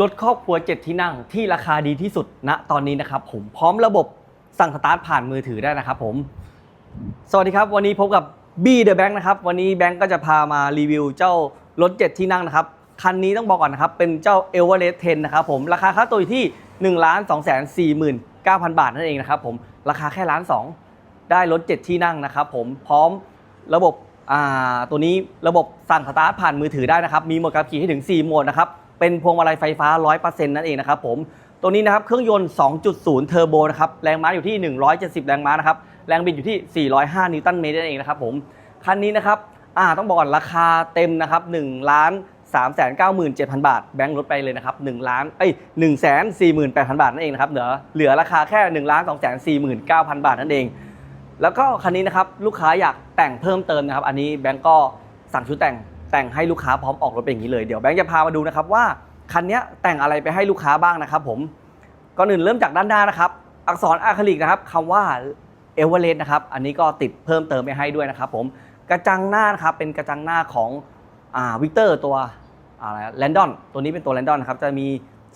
รถครอบครัว 7 ที่นั่งที่ราคาดีที่สุดณตอนนี้นะครับผมพร้อมระบบสั่งสตาร์ทผ่านมือถือได้นะครับผม สวัสดีครับ วันนี้พบกับ B The Bank นะครับ วันนี้แบงก์ก็จะพามารีวิวเจ้ารถ 7 ที่นั่งนะครับ คันนี้ต้องบอกก่อนนะครับ เป็นเจ้า e v e r e s t 10 นะครับผม ราคาค่าตัวอยู่ที่ 1 2 4 9 0 0 0 บาทนั่นเองนะครับผม ราคาแค่ล้านสองได้รถ 7 ที่นั่งนะครับผมพร้อมระบบอ่าตัวนี้ระบบสั่งสตาร์ทผ่านมือถือได้นะครับ มีโหมดขับขี่ให้ถึง 4 โหมดนะครับ เป็นพวงมาลัยไฟฟ้า 100%นั่นเองนะครับผมตัวนี้นะครับเครื่องยนต์ 2.0 เทอร์โบนะครับแรงม้าอยู่ที่ 170 แรงม้านะครับแรงบิดอยู่ที่ 405 นิวตันเมตรนั่นเองนะครับผมคันนี้นะครับอ่าต้องบอกก่อนราคาเต็มนะครับ1ล้าน3 9 7 0 0 0 บาท แบงค์ลดไปเลยนะครับ1ล้านเอ้ย1 4 8 0 0 0 บาทนั่นเองนะครับเหลือเหลือราคาแค่1ล้าน2 4 9 0 0 0 บาทนั่นเอง แล้วก็คันนี้นะครับลูกค้าอยากแต่งเพิ่มเติมนะครับ อันนี้แบงก์ก็สั่งชุดแต่ง แต่งให้ลูกค้าพร้อมออกรถเป็นอย่างนี้เลยเดี๋ยวแบงก์จะพามาดูนะครับว่าคันนี้แต่งอะไรไปให้ลูกค้าบ้างนะครับผมก่อนอื่นเริ่มจากด้านหน้านะครับ อักษรอะคริลิกนะครับคำว่าเอเวอเรสต์นะครับอันนี้ก็ติดเพิ่มเติมไปให้ด้วยนะครับผมกระจังหน้านะครับเป็นกระจังหน้าของวิกเตอร์ตัวอะไรแลนดอนตัวนี้เป็นตัวแลนดอนนะครับจะมี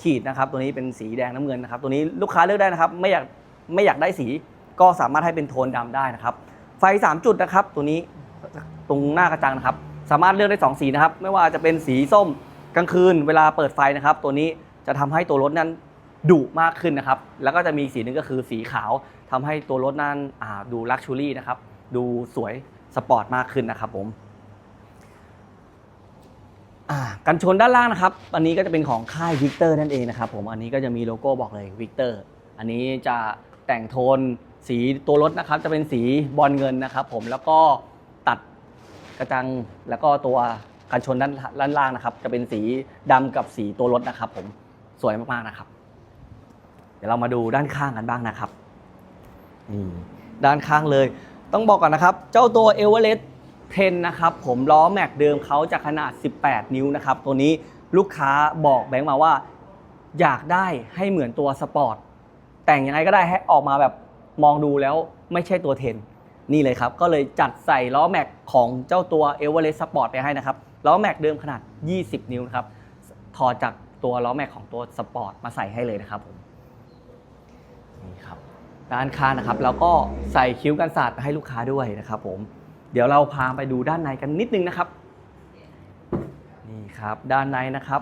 ขีดนะครับตัวนี้เป็นสีแดงน้ำเงินนะครับตัวนี้ลูกค้าเลือกได้นะครับไม่อยากไม่อยากได้สีก็สามารถให้เป็นโทนดำได้นะครับ ไฟ 3 จุดนะครับตัวนี้ตรงหน้ากระจังนะครับ สามารถเลือกได้ 2 สีนะครับ ไม่ว่าจะเป็นสีส้มกลางคืนเวลาเปิดไฟนะครับ ตัวนี้จะทำให้ตัวรถนั้นดุมากขึ้นนะครับ แล้วก็จะมีสีนึงก็คือสีขาวทำให้ตัวรถนั้นดูลักชูรี่นะครับ ดูสวยสปอร์ตมากขึ้นนะครับผมอ่ากันชนด้านล่างนะครับ อันนี้ก็จะเป็นของค่ายวิกเตอร์นั่นเองนะครับผมอันนี้ก็จะมีโลโก้บอกเลยวิกเตอร์อันนี้จะแต่งโทนสีตัวรถนะครับ จะเป็นสีบอลเงินนะครับ ผมแล้วก็ ระจังแล้วก็ตัวกันชนด้านด้านล่างนะครับ จะเป็นสีดำกับสีตัวรถนะครับ ผมสวยมากๆนะครับ เดี๋ยวเรามาดูด้านข้างกันบ้างนะครับนี่ด้านข้างเลย ต้องบอกก่อนนะครับ เจ้าตัว e v e r e s t 10นะครับผมล้อแม็กเดิมเขาจะขนาด 18 นิ้วนะครับ ตัวนี้ลูกค้าบอกแบงค์มาว่า อยากได้ให้เหมือนตัวสปอร์ตแต่งยังไงก็ได้ให้ออกมาแบบมองดูแล้วไม่ใช่ตัว10นี่ นี่เลยครับ ก็เลยจัดใส่ล้อแม็กของเจ้าตัว e v e r e s t Sport ไปให้นะครับ ล้อแม็กเดิมขนาด 20 นิ้วนะครับ ถอดจากตัวล้อแม็กของตัวสปอร์ตมาใส่ให้เลยนะครับผม นี่ครับ ด้านข้างนะครับ แล้วก็ใส่คิ้วกันศาสตร์ไปให้ลูกค้าด้วยนะครับผม เดี๋ยวเราพาไปดูด้านในกันนิดนึงนะครับ นี่ครับ ด้านในนะครับ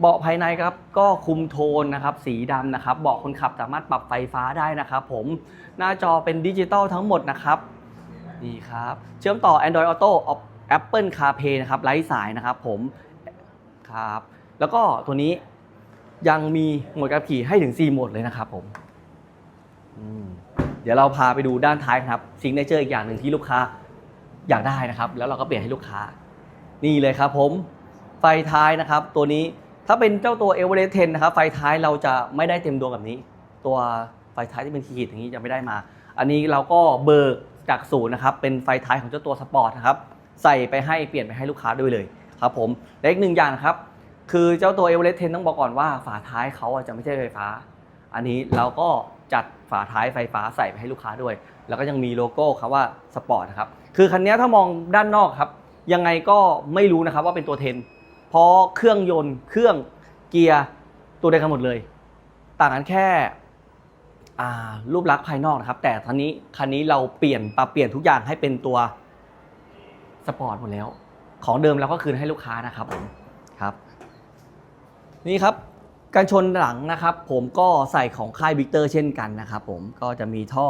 เบาะภายในครับก็คุมโทนนะครับสีดำนะครับเบาะคนขับสามารถปรับไฟฟ้าได้นะครับ ผมหน้าจอเป็นดิจิตอลทั้งหมดนะครับ นี่ครับ เชื่อมต่อ Android Auto Apple CarPlay นะครับไร้สายนะครับผมครับ แล้วก็ตัวนี้ยังมีโหมดการขับขี่ให้ถึง 4 โหมดเลยนะครับผมเดี๋ยวเราพาไปดูด้านท้ายครับซิงเกิลเจออีกอย่างหนึ่งที่ลูกค้าอยากได้นะครับ แล้วเราก็เปลี่ยนให้ลูกค้า นี่เลยครับผม ไฟท้ายนะครับ ตัวนี้ถ้าเป็นเจ้าตัว e v e r e s t 10นะครับ ไฟท้ายเราจะไม่ได้เต็มดวงแบบนี้ ตัวไฟท้ายที่เป็นขีดอย่างนี้จะไม่ได้มา อันนี้เราก็เบิก จากศูนย์นะครับเป็นไฟท้ายของเจ้าตัวสปอร์ตนะครับใส่ไปให้เปลี่ยนไปให้ลูกค้าด้วยเลยครับผมและอีกหนึ่งอย่างนะครับคือเจ้าตัว e v e r e s t 10ต้องบอกก่อนว่าฝาท้ายเขาจะไม่ใช่ไฟฟ้า อันนี้เราก็จัดฝาท้ายไฟฟ้าใส่ไปให้ลูกค้าด้วย แล้วก็ยังมีโลโก้ครับว่าสปอร์ตนะครับคือคันนี้ถ้ามองด้านนอกครับยังไงก็ไม่รู้นะครับว่าเป็นตัวเทน เพราะเครื่องยนต์เครื่องเกียร์ตัวเดียวกันหมดเลย ต่างกันแค่ รูปลักษณ์ภายนอกนะครับ แต่ทันนี้คันนี้เราเปลี่ยนปรับเปลี่ยนทุกอย่างให้เป็นตัวสปอร์ตหมดแล้ว ของเดิมเราก็คืนให้ลูกค้านะครับผมครับ นี่ครับการชนหลังนะครับ ผมก็ใส่ของค่ายวิกเตอร์เช่นกันนะครับ ผมก็จะมีท่อ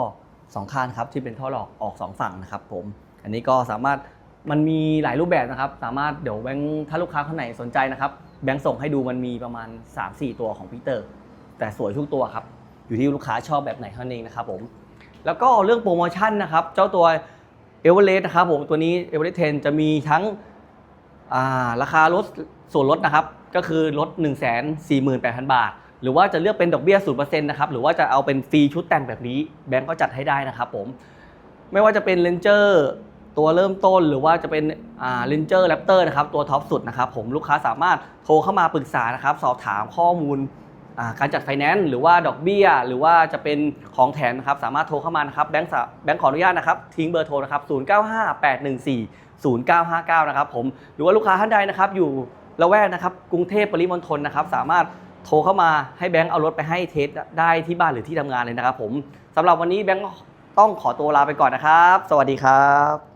สองข้างครับที่เป็นท่อหลอกออกสองฝั่งนะครับ ผม อันนี้ก็สามารถมันมีหลายรูปแบบนะครับ สามารถเดี๋ยวแบงค์ถ้าลูกค้าคนไหนสนใจนะครับ แบงค์ส่งให้ดูมันมีประมาณ 3-4 ตัวของวิกเตอร์ แต่สวยทุกตัวครับ อยู่ที่ลูกค้าชอบแบบไหนเท่านั้นเองนะครับผมแล้วก็เรื่องโปรโมชั่นนะครับ เจ้าตัวเอเวอเรสต์นะครับผมตัวนี้เอเวอเรสต์10จะมีทั้งาราคาลดส่วนลดนะครับ ก็คือลด 1 4 8 0 0 0 บาท หรือว่าจะเลือกเป็นดอกเบี้ย0%นะครับหรือว่าจะเอาเป็นฟรีชุดแต่งแบบนี้แบงก์ก็จัดให้ได้นะครับผมไม่ว่าจะเป็น Ranger ตัวเริ่มต้นหรือว่าจะเป็นอ่า Ranger Raptor นะครับตัวท็อปสุดนะครับผมลูกค้าสามารถโทรเข้ามาปรึกษานะครับสอบถามข้อมูล การจัดไฟแนนซ์หรือว่าดอกเบี้ย หรือว่าจะเป็นของแถมนะครับสามารถโทรเข้ามานะครับแบงค์แบงค์ขออนุญาตนะครับทิ้งเบอร์โทรนะครับ095814 0959 นะครับผมหรือว่าลูกค้าท่านใดนะครับอยู่ละแวกนะครับกรุงเทพปริมณฑลนะครับ สามารถโทรเข้ามาให้แบงค์เอารถไปให้เทสได้ที่บ้านหรือที่ทำงานเลยนะครับผมสำหรับวันนี้แบงค์ต้องขอตัวลาไปก่อนนะครับ สวัสดีครับ